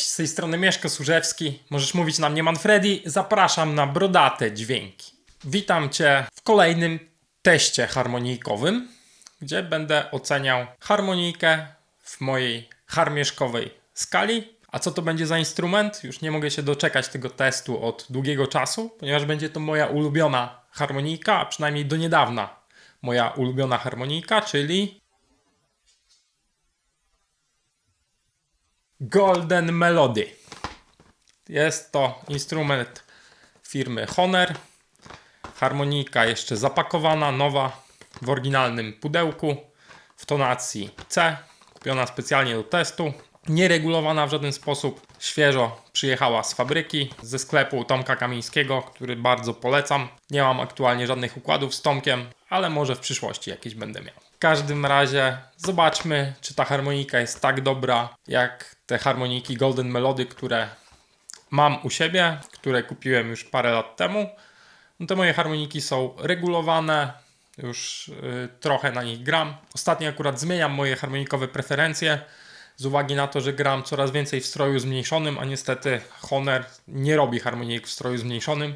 Cześć, z tej strony Mieszko Służewski. Możesz mówić na mnie Manfredi. Zapraszam na brodate dźwięki. Witam Cię w kolejnym teście harmonijkowym, gdzie będę oceniał harmonijkę w mojej harmieszkowej skali. A co to będzie za instrument? Już nie mogę się doczekać tego testu od długiego czasu, ponieważ będzie to moja ulubiona harmonijka, a przynajmniej do niedawna moja ulubiona harmonijka, czyli Golden Melody. Jest to instrument firmy Honor. Harmonika jeszcze zapakowana, nowa, w oryginalnym pudełku, w tonacji C, kupiona specjalnie do testu. Nieregulowana w żaden sposób, świeżo przyjechała z fabryki, ze sklepu Tomka Kamińskiego, który bardzo polecam. Nie mam aktualnie żadnych układów z Tomkiem, ale może w przyszłości jakieś będę miał. Każdym razie zobaczmy, czy ta harmonika jest tak dobra, jak te harmoniki Golden Melody, które mam u siebie, które kupiłem już parę lat temu. No te moje harmoniki są regulowane, już y, trochę na nich gram. Ostatnio akurat zmieniam moje harmonikowe preferencje z uwagi na to, że gram coraz więcej w stroju zmniejszonym, a niestety Honor nie robi harmonik w stroju zmniejszonym.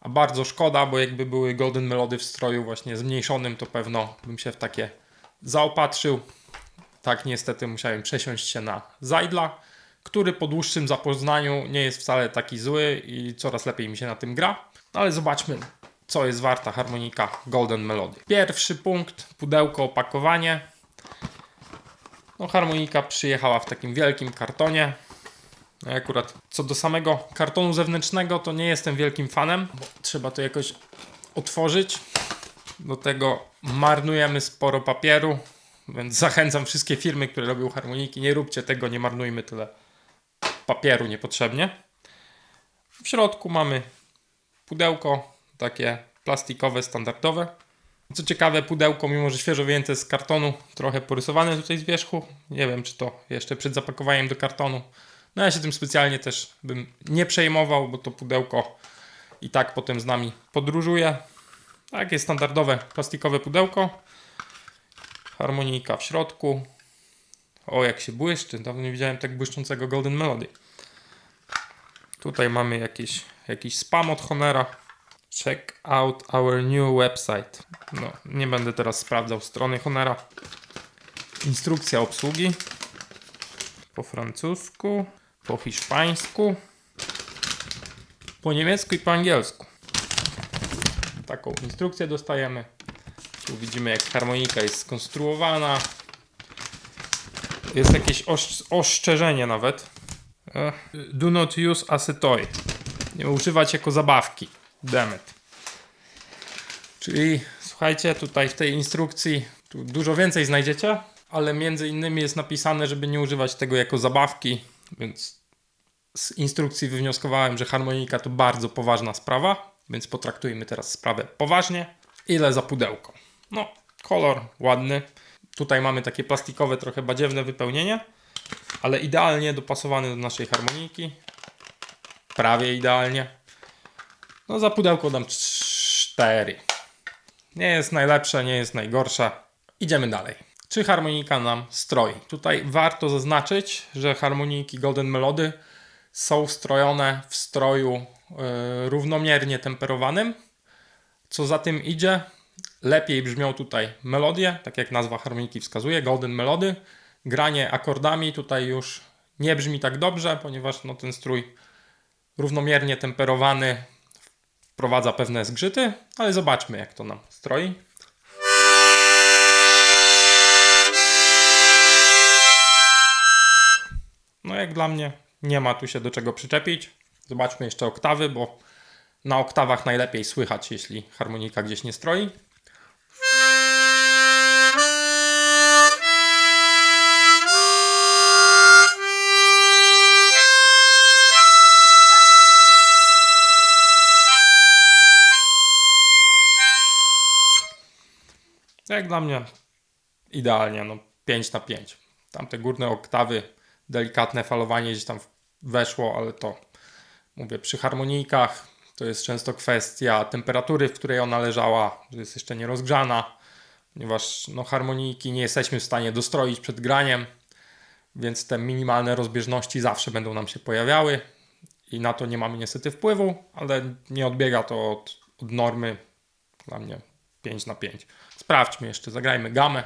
A bardzo szkoda, bo jakby były Golden Melody w stroju właśnie zmniejszonym, to pewno bym się w takie zaopatrzył. Tak niestety musiałem przesiąść się na Zajdla, który po dłuższym zapoznaniu nie jest wcale taki zły i coraz lepiej mi się na tym gra. No ale zobaczmy, co jest warta harmonika Golden Melody. Pierwszy punkt, pudełko, opakowanie. No harmonika przyjechała w takim wielkim kartonie. I akurat co do samego kartonu zewnętrznego, to nie jestem wielkim fanem, bo trzeba to jakoś otworzyć. Do tego marnujemy sporo papieru, więc zachęcam wszystkie firmy, które robią harmoniki, nie róbcie tego, nie marnujmy tyle papieru niepotrzebnie. W środku mamy pudełko, takie plastikowe, standardowe. Co ciekawe, pudełko, mimo że świeżo wyjęte z kartonu, trochę porysowane tutaj z wierzchu. Nie wiem, czy to jeszcze przed zapakowaniem do kartonu. No ja się tym specjalnie też bym nie przejmował, bo to pudełko i tak potem z nami podróżuje. Takie standardowe plastikowe pudełko. Harmonika w środku. O, jak się błyszczy. Dawno nie widziałem tak błyszczącego Golden Melody. Tutaj mamy jakiś, jakiś spam od Honora. Check out our new website. No, nie będę teraz sprawdzał strony Honora. Instrukcja obsługi. Po francusku, po hiszpańsku, po niemiecku i po angielsku. Taką instrukcję dostajemy. Tu widzimy jak harmonika jest skonstruowana. Jest jakieś osz- ostrzeżenie nawet. E, Do not use as a toy. Nie używać jako zabawki. Demet. Czyli słuchajcie, tutaj w tej instrukcji dużo więcej znajdziecie, ale między innymi jest napisane, żeby nie używać tego jako zabawki, więc z instrukcji wywnioskowałem, że harmonika to bardzo poważna sprawa, więc potraktujmy teraz sprawę poważnie. Ile za pudełko? No, kolor ładny. Tutaj mamy takie plastikowe, trochę badziewne wypełnienie, ale idealnie dopasowane do naszej harmoniki. Prawie idealnie. No za pudełko dam 4. Nie jest najlepsze, nie jest najgorsze. Idziemy dalej. Czy harmonika nam stroi? Tutaj warto zaznaczyć, że harmoniki Golden Melody są strojone w stroju yy, równomiernie temperowanym. Co za tym idzie, lepiej brzmią tutaj melodie, tak jak nazwa harmoniki wskazuje, Golden Melody. Granie akordami tutaj już nie brzmi tak dobrze, ponieważ no, ten strój równomiernie temperowany wprowadza pewne zgrzyty, ale zobaczmy jak to nam stroi. Jak dla mnie nie ma tu się do czego przyczepić. Zobaczmy jeszcze oktawy, bo na oktawach najlepiej słychać, jeśli harmonika gdzieś nie stroi. Jak dla mnie idealnie, no 5 na 5. Tamte górne oktawy, delikatne falowanie gdzieś tam weszło, ale to mówię przy harmonikach to jest często kwestia temperatury, w której ona leżała, że jest jeszcze nierozgrzana, ponieważ no, harmoniki nie jesteśmy w stanie dostroić przed graniem, więc te minimalne rozbieżności zawsze będą nam się pojawiały i na to nie mamy niestety wpływu, ale nie odbiega to od, od normy dla mnie 5 na 5. Sprawdźmy jeszcze, zagrajmy gamę.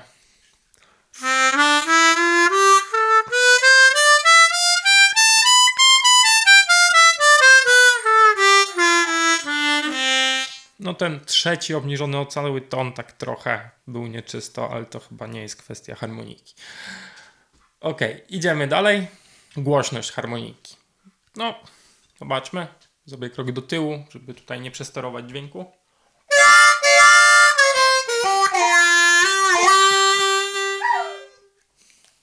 No ten trzeci obniżony o cały ton tak trochę był nieczysto, ale to chyba nie jest kwestia harmoniki. Ok, idziemy dalej. Głośność harmoniki. No, zobaczmy. Zrobię krok do tyłu, żeby tutaj nie przesterować dźwięku.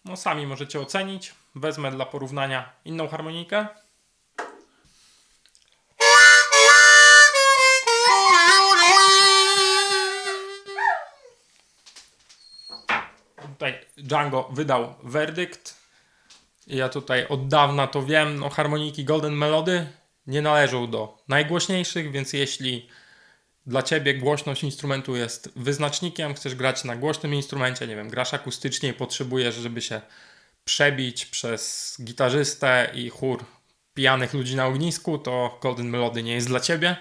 No sami możecie ocenić. Wezmę dla porównania inną harmonikę. Django wydał werdykt. Ja tutaj od dawna to wiem, no harmoniki Golden Melody nie należą do najgłośniejszych, więc jeśli dla ciebie głośność instrumentu jest wyznacznikiem, chcesz grać na głośnym instrumencie, nie wiem, grasz akustycznie i potrzebujesz, żeby się przebić przez gitarzystę i chór pijanych ludzi na ognisku, to Golden Melody nie jest dla ciebie,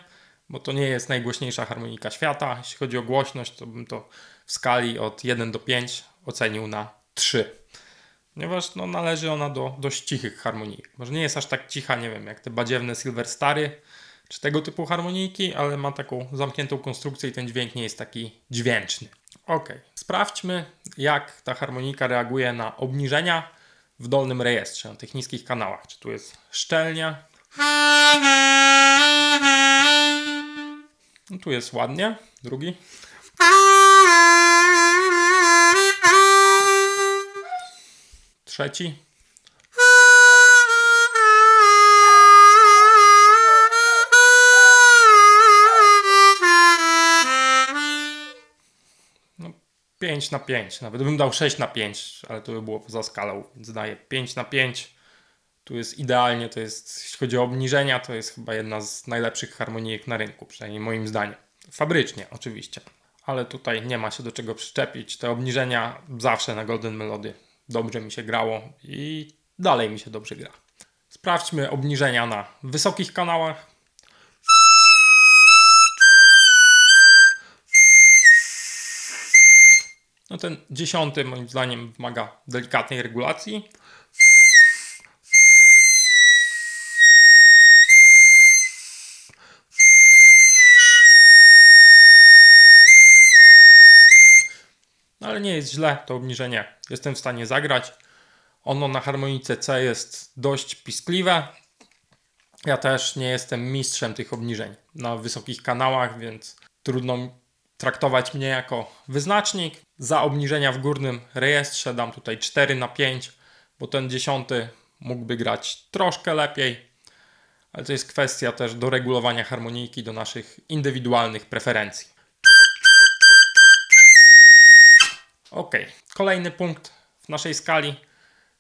bo to nie jest najgłośniejsza harmonika świata. Jeśli chodzi o głośność, to bym to w skali od 1 do 5 ocenił na 3. Ponieważ no, należy ona do dość cichych harmonik. Może nie jest aż tak cicha, nie wiem, jak te badziewne Silver Stary, czy tego typu harmonijki, ale ma taką zamkniętą konstrukcję i ten dźwięk nie jest taki dźwięczny. Ok, sprawdźmy jak ta harmonika reaguje na obniżenia w dolnym rejestrze, na tych niskich kanałach. Czy tu jest szczelnie? No, tu jest ładnie. Drugi. Trzeci. No, 5 na 5. Nawet bym dał 6 na 5, ale to by było poza skalą, więc daję 5 na 5. Tu jest idealnie, to jest, jeśli chodzi o obniżenia, to jest chyba jedna z najlepszych harmonijek na rynku, przynajmniej moim zdaniem. Fabrycznie, oczywiście. Ale tutaj nie ma się do czego przyczepić. Te obniżenia zawsze na Golden Melody dobrze mi się grało i dalej mi się dobrze gra. Sprawdźmy obniżenia na wysokich kanałach. No ten dziesiąty moim zdaniem wymaga delikatnej regulacji. Nie jest źle to obniżenie. Jestem w stanie zagrać. Ono na harmonice C jest dość piskliwe. Ja też nie jestem mistrzem tych obniżeń na wysokich kanałach, więc trudno traktować mnie jako wyznacznik. Za obniżenia w górnym rejestrze dam tutaj 4 na 5, bo ten dziesiąty mógłby grać troszkę lepiej. Ale to jest kwestia też doregulowania harmonijki do naszych indywidualnych preferencji. Ok, kolejny punkt w naszej skali.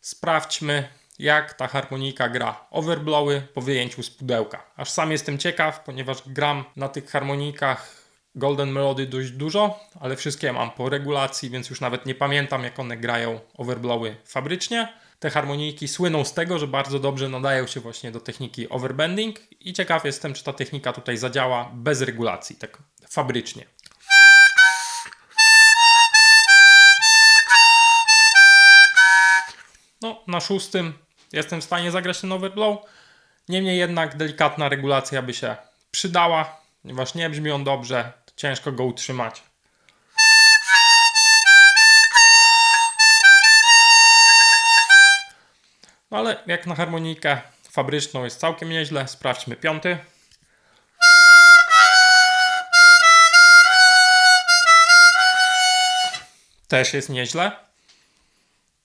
Sprawdźmy, jak ta harmonika gra overblowy po wyjęciu z pudełka. Aż sam jestem ciekaw, ponieważ gram na tych harmonikach Golden Melody dość dużo, ale wszystkie mam po regulacji, więc już nawet nie pamiętam, jak one grają overblowy fabrycznie. Te harmonijki słyną z tego, że bardzo dobrze nadają się właśnie do techniki overbending i ciekaw jestem, czy ta technika tutaj zadziała bez regulacji, tak fabrycznie. No, na szóstym jestem w stanie zagrać ten overblow. Niemniej jednak delikatna regulacja by się przydała, ponieważ nie brzmi on dobrze, ciężko go utrzymać. No ale jak na harmonikę fabryczną jest całkiem nieźle, sprawdźmy piąty. Też jest nieźle.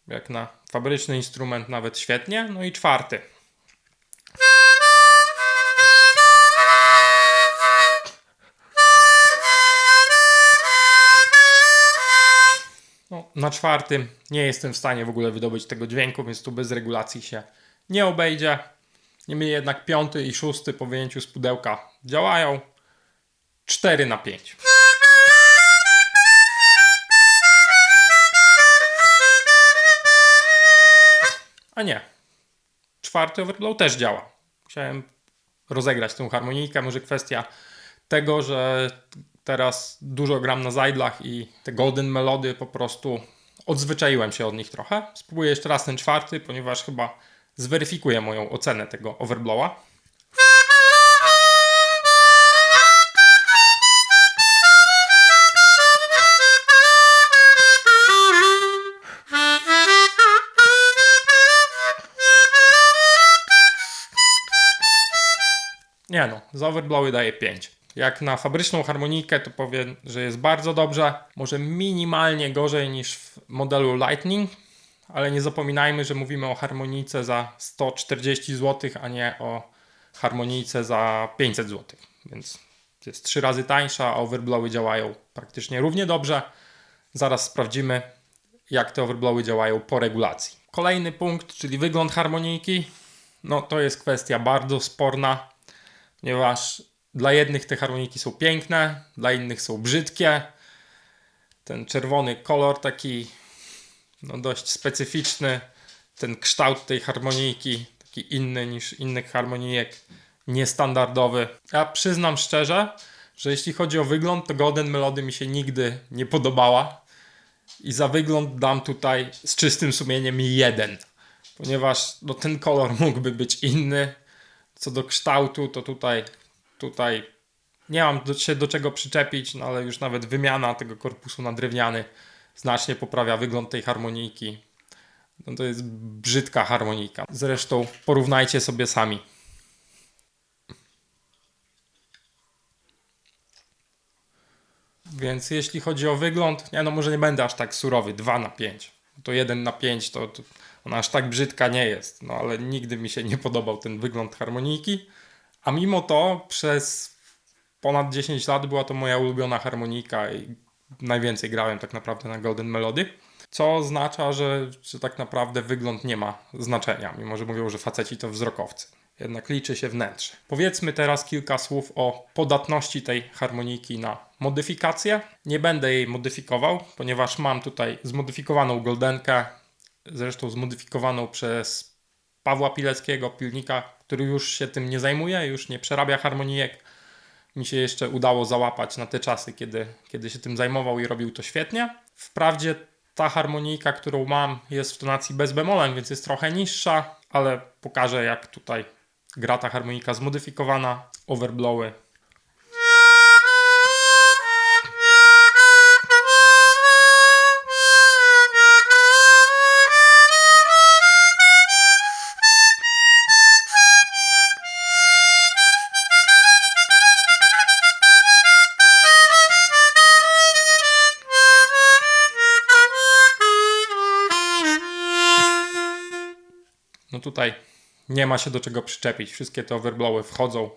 Jak na fabryczny instrument nawet świetnie. No i czwarty. No, na czwartym nie jestem w stanie w ogóle wydobyć tego dźwięku, więc tu bez regulacji się nie obejdzie. Niemniej jednak piąty i szósty po wyjęciu z pudełka działają. 4 na 5. A nie. Czwarty overblow też działa. Chciałem rozegrać tą harmonijkę. Może kwestia tego, że teraz dużo gram na zajdlach i te golden melody po prostu odzwyczaiłem się od nich trochę. Spróbuję jeszcze raz ten czwarty, ponieważ chyba zweryfikuję moją ocenę tego overblowa. Nie no, za overblowy daję 5. Jak na fabryczną harmonijkę to powiem, że jest bardzo dobrze. Może minimalnie gorzej niż w modelu Lightning, ale nie zapominajmy, że mówimy o harmonijce za 140 zł, a nie o harmonijce za 500 zł. Więc jest 3 razy tańsza, a overblowy działają praktycznie równie dobrze. Zaraz sprawdzimy, jak te overblowy działają po regulacji. Kolejny punkt, czyli wygląd harmonijki. No to jest kwestia bardzo sporna, ponieważ dla jednych te harmoniki są piękne, dla innych są brzydkie. Ten czerwony kolor taki no dość specyficzny, ten kształt tej harmonijki taki inny niż innych harmonijek, niestandardowy. Ja przyznam szczerze, że jeśli chodzi o wygląd, to Golden Melody mi się nigdy nie podobała i za wygląd dam tutaj z czystym sumieniem jeden, ponieważ no, ten kolor mógłby być inny. Co do kształtu, to tutaj, tutaj nie mam do, się do czego przyczepić, no ale już nawet wymiana tego korpusu na drewniany znacznie poprawia wygląd tej harmonijki. No to jest brzydka harmonika. Zresztą porównajcie sobie sami. Więc jeśli chodzi o wygląd, nie no może nie będę aż tak surowy, 2 na 5. To 1 na 5 to, to ona aż tak brzydka nie jest, no ale nigdy mi się nie podobał ten wygląd harmonijki. A mimo to przez ponad 10 lat była to moja ulubiona harmonika i najwięcej grałem tak naprawdę na Golden Melody. Co oznacza, że, że tak naprawdę wygląd nie ma znaczenia, mimo że mówią, że faceci to wzrokowcy. Jednak liczy się wnętrze. Powiedzmy teraz kilka słów o podatności tej harmoniki na modyfikację. Nie będę jej modyfikował, ponieważ mam tutaj zmodyfikowaną goldenkę, zresztą zmodyfikowaną przez Pawła Pileckiego, pilnika, który już się tym nie zajmuje, już nie przerabia harmonijek. Mi się jeszcze udało załapać na te czasy, kiedy, kiedy się tym zajmował i robił to świetnie. Wprawdzie ta harmonijka, którą mam, jest w tonacji bez bemolem, więc jest trochę niższa, ale pokażę jak tutaj gra ta harmonika zmodyfikowana, overblowy. Nie ma się do czego przyczepić. Wszystkie te overblowy wchodzą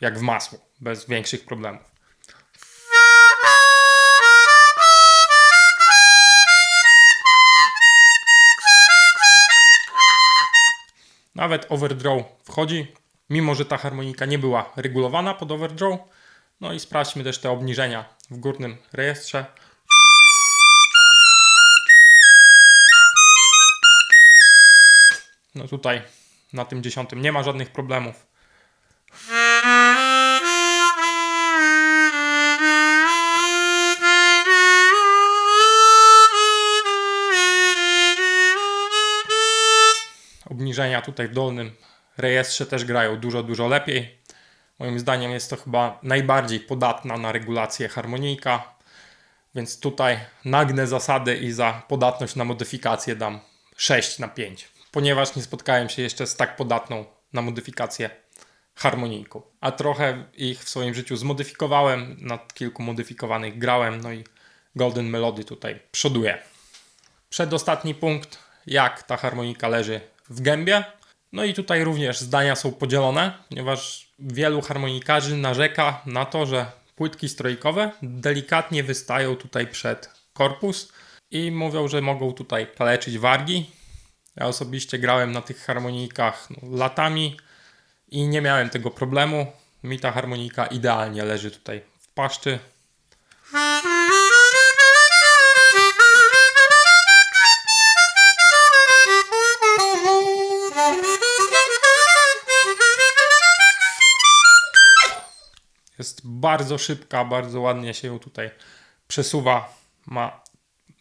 jak w masło, bez większych problemów. Nawet overdraw wchodzi, mimo że ta harmonika nie była regulowana pod overdraw. No i sprawdźmy też te obniżenia w górnym rejestrze. No tutaj na tym dziesiątym nie ma żadnych problemów. Obniżenia tutaj w dolnym rejestrze też grają dużo, dużo lepiej. Moim zdaniem jest to chyba najbardziej podatna na regulację harmonijka. Więc tutaj nagnę zasady i za podatność na modyfikację dam 6 na 5 ponieważ nie spotkałem się jeszcze z tak podatną na modyfikację harmonijką. A trochę ich w swoim życiu zmodyfikowałem, nad kilku modyfikowanych grałem, no i Golden Melody tutaj przoduje. Przedostatni punkt, jak ta harmonika leży w gębie. No i tutaj również zdania są podzielone, ponieważ wielu harmonikarzy narzeka na to, że płytki strojkowe delikatnie wystają tutaj przed korpus i mówią, że mogą tutaj kaleczyć wargi, ja osobiście grałem na tych harmonikach no, latami i nie miałem tego problemu. Mi ta harmonika idealnie leży tutaj w paszczy. Jest bardzo szybka, bardzo ładnie się ją tutaj przesuwa. Ma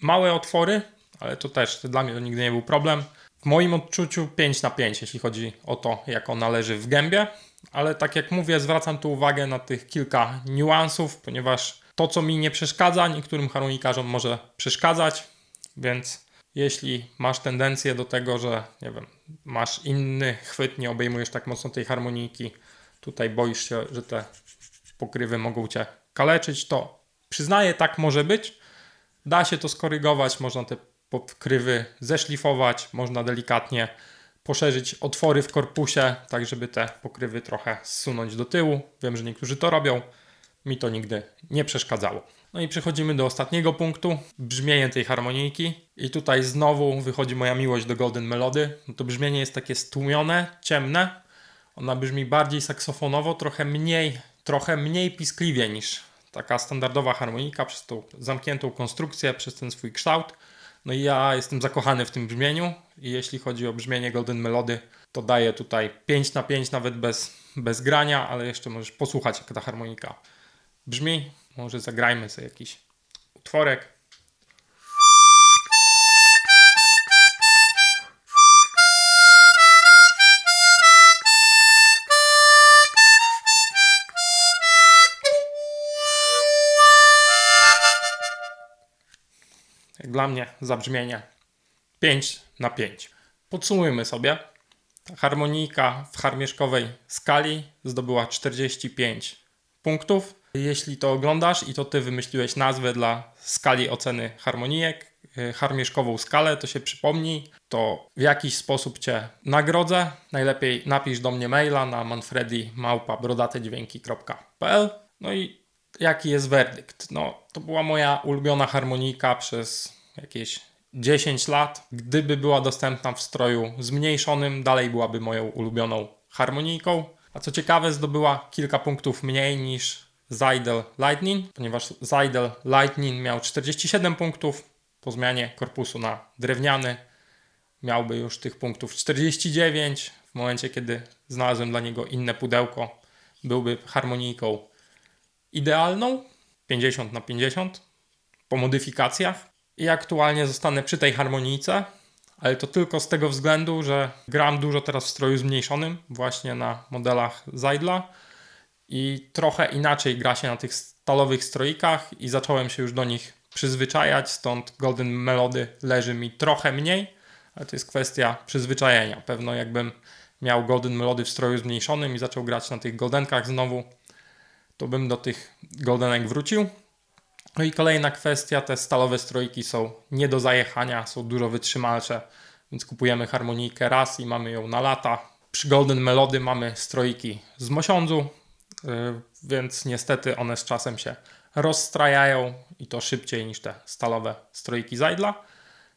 małe otwory, ale to też dla mnie to nigdy nie był problem. W moim odczuciu 5 na 5, jeśli chodzi o to, jak ona leży w gębie. Ale tak jak mówię, zwracam tu uwagę na tych kilka niuansów, ponieważ to, co mi nie przeszkadza, niektórym harmonikarzom może przeszkadzać, więc jeśli masz tendencję do tego, że nie wiem, masz inny chwyt, nie obejmujesz tak mocno tej harmoniki, tutaj boisz się, że te pokrywy mogą cię kaleczyć, to przyznaję, tak może być. Da się to skorygować, można te pokrywy zeszlifować, można delikatnie poszerzyć otwory w korpusie, tak żeby te pokrywy trochę zsunąć do tyłu. Wiem, że niektórzy to robią. Mi to nigdy nie przeszkadzało. No i przechodzimy do ostatniego punktu, brzmienie tej harmonijki. I tutaj znowu wychodzi moja miłość do Golden Melody. No to brzmienie jest takie stłumione, ciemne. Ona brzmi bardziej saksofonowo, trochę mniej, trochę mniej piskliwie niż taka standardowa harmonika przez tą zamkniętą konstrukcję, przez ten swój kształt. No i ja jestem zakochany w tym brzmieniu i jeśli chodzi o brzmienie Golden Melody, to daję tutaj 5 na 5 nawet bez, bez grania, ale jeszcze możesz posłuchać jak ta harmonika brzmi. Może zagrajmy sobie jakiś utworek. Dla mnie zabrzmienie 5 na 5. Podsumujmy sobie. Harmonika w harmieszkowej skali zdobyła 45 punktów. Jeśli to oglądasz i to ty wymyśliłeś nazwę dla skali oceny harmonijek, y, harmieszkową skalę, to się przypomnij, to w jakiś sposób cię nagrodzę. Najlepiej napisz do mnie maila na manfredi.brodatedźwięki.pl No i jaki jest werdykt? No, to była moja ulubiona harmonika przez jakieś 10 lat. Gdyby była dostępna w stroju zmniejszonym, dalej byłaby moją ulubioną harmonijką. A co ciekawe, zdobyła kilka punktów mniej niż Zydel Lightning, ponieważ Zydel Lightning miał 47 punktów po zmianie korpusu na drewniany. Miałby już tych punktów 49. W momencie, kiedy znalazłem dla niego inne pudełko, byłby harmonijką idealną 50 na 50 po modyfikacjach. I aktualnie zostanę przy tej harmonijce, ale to tylko z tego względu, że gram dużo teraz w stroju zmniejszonym, właśnie na modelach Zydla i trochę inaczej gra się na tych stalowych stroikach i zacząłem się już do nich przyzwyczajać, stąd Golden Melody leży mi trochę mniej, ale to jest kwestia przyzwyczajenia. Pewno jakbym miał Golden Melody w stroju zmniejszonym i zaczął grać na tych Goldenkach znowu, to bym do tych Goldenek wrócił. No i kolejna kwestia, te stalowe strojki są nie do zajechania, są dużo wytrzymalsze, więc kupujemy harmonijkę raz i mamy ją na lata. Przy Golden Melody mamy strojki z mosiądzu, yy, więc niestety one z czasem się rozstrajają i to szybciej niż te stalowe strojki Zajdla.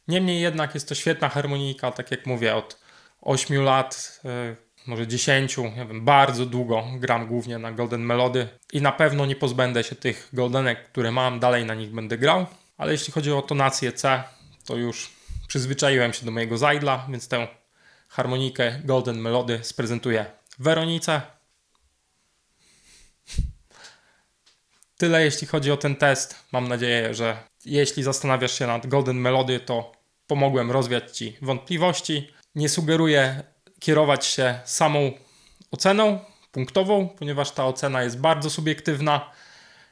Niemniej jednak jest to świetna harmonijka, tak jak mówię, od 8 lat, yy, może 10, nie wiem, bardzo długo gram głównie na Golden Melody i na pewno nie pozbędę się tych Goldenek, które mam, dalej na nich będę grał, ale jeśli chodzi o tonację C, to już przyzwyczaiłem się do mojego Zajdla, więc tę harmonikę Golden Melody sprezentuję Weronice. Tyle jeśli chodzi o ten test. Mam nadzieję, że jeśli zastanawiasz się nad Golden Melody, to pomogłem rozwiać Ci wątpliwości. Nie sugeruję kierować się samą oceną punktową, ponieważ ta ocena jest bardzo subiektywna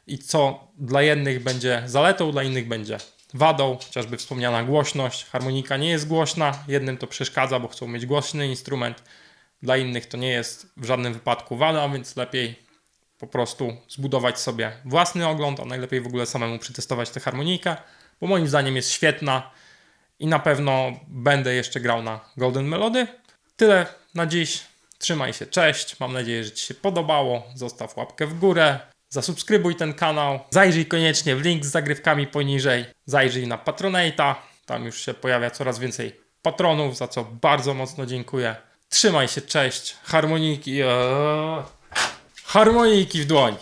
i co dla jednych będzie zaletą, dla innych będzie wadą, chociażby wspomniana głośność. Harmonika nie jest głośna, jednym to przeszkadza, bo chcą mieć głośny instrument, dla innych to nie jest w żadnym wypadku wada, więc lepiej po prostu zbudować sobie własny ogląd, a najlepiej w ogóle samemu przetestować tę harmonikę, bo moim zdaniem jest świetna i na pewno będę jeszcze grał na Golden Melody. Tyle na dziś. Trzymaj się, cześć. Mam nadzieję, że Ci się podobało. Zostaw łapkę w górę. Zasubskrybuj ten kanał. Zajrzyj koniecznie w link z zagrywkami poniżej. Zajrzyj na Patronata. Tam już się pojawia coraz więcej patronów, za co bardzo mocno dziękuję. Trzymaj się, cześć. Harmoniki. Eee, harmoniki w dłoń.